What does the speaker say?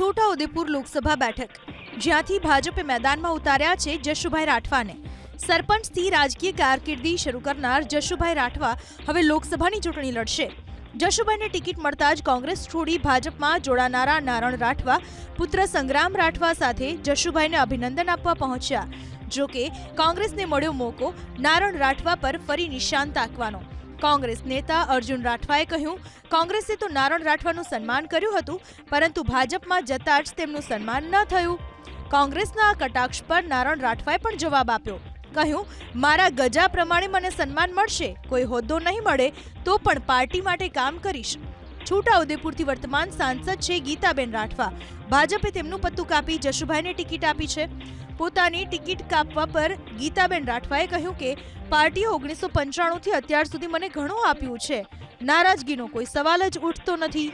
છોટાઉદેપુર લોકસભા બેઠક, જ્યાંથી ભાજપે મેદાનમાં ઉતાર્યા છે જશુભાઈ રાઠવાને. સરપંચથી રાજકીય કારકિર્દી શરૂ કરનાર જશુભાઈ રાઠવા હવે લોકસભાની ચૂંટણી લડશે. જશુભાઈને ટિકિટ મળતા જ કોંગ્રેસ છોડી ભાજપમાં જોડાનારા નારણ રાઠવા, પુત્ર સંગ્રામ રાઠવા સાથે જશુભાઈને અભિનંદન આપવા પહોંચ્યા. જોકે, કોંગ્રેસને મળ્યો મોકો, નારણ રાઠવા પર ફરી નિશાન તાકવાનો. કોંગ્રેસ નેતા અર્જુન રાઠવાએ કહ્યું, કોંગ્રેસે તો નારણ રાઠવાનું સન્માન કર્યું હતું, પરંતુ ભાજપમાં જતા જ તેમનું સન્માન ન થયું. કોંગ્રેસના આ કટાક્ષ પર નારણ રાઠવાએ પણ જવાબ આપ્યો, કહ્યું, મારા ગજા પ્રમાણે મને સન્માન મળશે, કોઈ હોદ્દો નહીં મળે, તો પણ પાર્ટી માટે કામ કરીશ. છોટાઉદેપુરથી વર્તમાન સાંસદ છે ગીતાબેન રાઠવા. ભાજપે તેમનું પત્તું કાપી જશુભાઈને ટિકિટ આપી છે. પોતાની ટિકિટ કાપવા પર ગીતાબેન રાઠવાએ કહ્યું કે, પાર્ટીએ ઓગણીસો પંચાણુંથી અત્યાર સુધી મને ઘણું આપ્યું છે. નારાજગીનો કોઈ સવાલ જ ઉઠતો નથી.